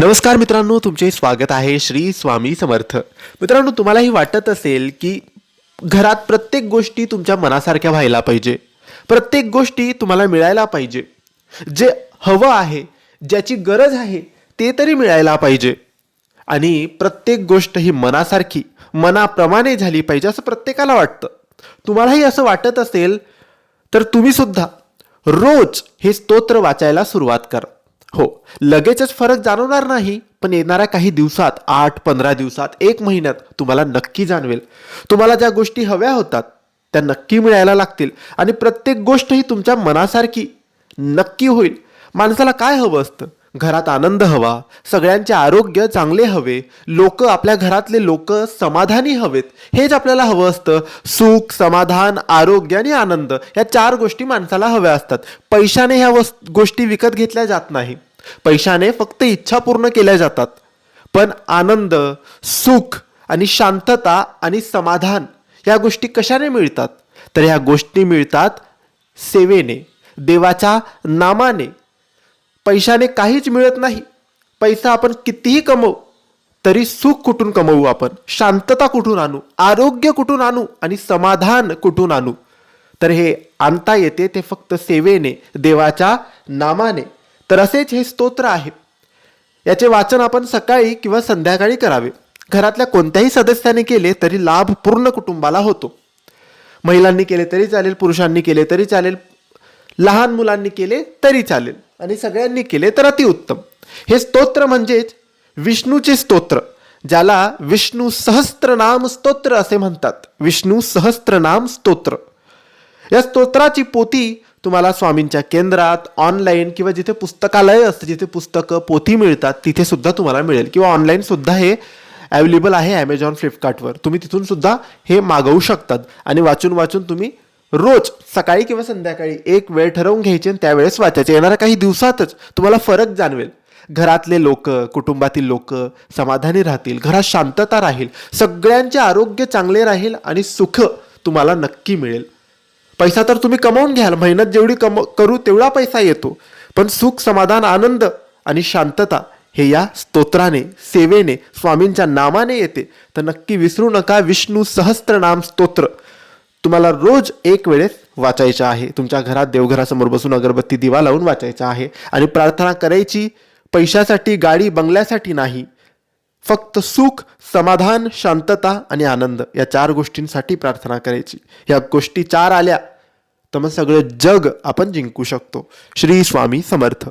नमस्कार मित्रांनो तुमचे स्वागत आहे श्री स्वामी समर्थ. मित्रांनो तुम्हालाही वाटत असेल की घरात प्रत्येक गोष्टी तुमच्या मनासारख्या व्हायला पाहिजे. प्रत्येक गोष्टी तुम्हाला मिळायला पाहिजे. जे हवं आहे ज्याची गरज आहे ते तरी मिळायला पाहिजे. आणि प्रत्येक गोष्ट ही मनासारखी मनाप्रमाणे झाली पाहिजे असं प्रत्येकाला वाटतं. तुम्हालाही असं वाटत असेल तर तुम्ही सुद्धा रोज हे स्तोत्र वाचायला सुरुवात करा. हो लगेचच फरक जाणवणार नाही पण येणाऱ्या काही दिवसात आठ पंधरा दिवसात एक महिन्यात तुम्हाला नक्की जाणवेल. तुम्हाला ज्या गोष्टी हव्या होतात त्या नक्की मिळायला लागतील आणि प्रत्येक गोष्ट ही तुमच्या मनासारखी नक्की होईल. माणसाला काय हवं असतं? घरात आनंद हवा सगळ्यांचे आरोग्य चांगले हवे लोक आपल्या घरातले लोक समाधानी हवेत हेच आपल्याला हवं असतं. सुख समाधान आरोग्य आणि आनंद या चार गोष्टी माणसाला हव्या असतात. पैशाने ह्या वस् गोष्टी विकत घेतल्या जात नाही. पैशाने फक्त इच्छा पूर्ण केल्या जातात. पण आनंद सुख आणि शांतता आणि समाधान या गोष्टी कशाने मिळतात? तर ह्या गोष्टी मिळतात सेवेने देवाच्या नामाने. पैशाने काहीच मिळत नाही. पैसा आपण कितीही कमवू तरी सुख कुठून कमवू आपण? शांतता कुठून आणू? आरोग्य कुठून आणू? आणि समाधान कुठून आणू? तर हे आणता येते ते फक्त सेवेने देवाच्या नामाने. तर असेच हे स्तोत्र आहे. याचे वाचन आपण सकाळी किंवा संध्याकाळी करावे. घरातल्या कोणत्याही सदस्याने केले तरी लाभ पूर्ण कुटुंबाला होतो. महिलांनी केले तरी चालेल पुरुषांनी केले तरी चालेल लहान मुलांनी केले तरी चालेल. आणि सगळ्यांनी केले तर अतिउत्तम हे स्तोत्र म्हणजेच विष्णूचे स्तोत्र ज्याला विष्णू सहस्त्रनाम स्तोत्र असे म्हणतात. विष्णू सहस्त्रनाम स्तोत्र. या स्तोत्राची पोती तुम्हाला स्वामींच्या केंद्रात ऑनलाईन किंवा जिथे पुस्तकालय असतं जिथे पुस्तकं पोथी मिळतात तिथे सुद्धा तुम्हाला मिळेल. किंवा ऑनलाईन सुद्धा हे अवेलेबल आहे ॲमेझॉन फ्लिपकार्टवर तुम्ही तिथून सुद्धा हे मागवू शकतात. आणि वाचून वाचून तुम्ही रोज सकाळी किंवा संध्याकाळी एक वेळ ठरवून घ्यायची आणि त्यावेळेस वाचायचे. येणाऱ्या काही दिवसातच तुम्हाला फरक जाणवेल. घरातले लोक कुटुंबातील लोक समाधानी राहतील घरात शांतता राहील सगळ्यांचे आरोग्य चांगले राहील आणि सुख तुम्हाला नक्की मिळेल. पैसा तर तुम्ही कमवून घ्याल मेहनत जेवढी कम करू तेवढा पैसा येतो. पण सुख समाधान आनंद आणि शांतता हे या स्तोत्राने सेवेने स्वामींच्या नामाने येते. तर नक्की विसरू नका. विष्णू सहस्त्रनाम स्तोत्र. तुम्हाला रोज एक वेळेस वाचायचं आहे. तुमच्या घरात देवघरासमोर बसून अगरबत्ती दिवा लावून वाचायचा आहे. आणि प्रार्थना करायची पैशासाठी गाडी बंगल्यासाठी नाही. फक्त सुख समाधान शांतता आणि आनंद या चार गोष्टींसाठी प्रार्थना करायची. या गोष्टी चार आल्या. तर मग सगळं जग आपण जिंकू शकतो. श्री स्वामी समर्थ.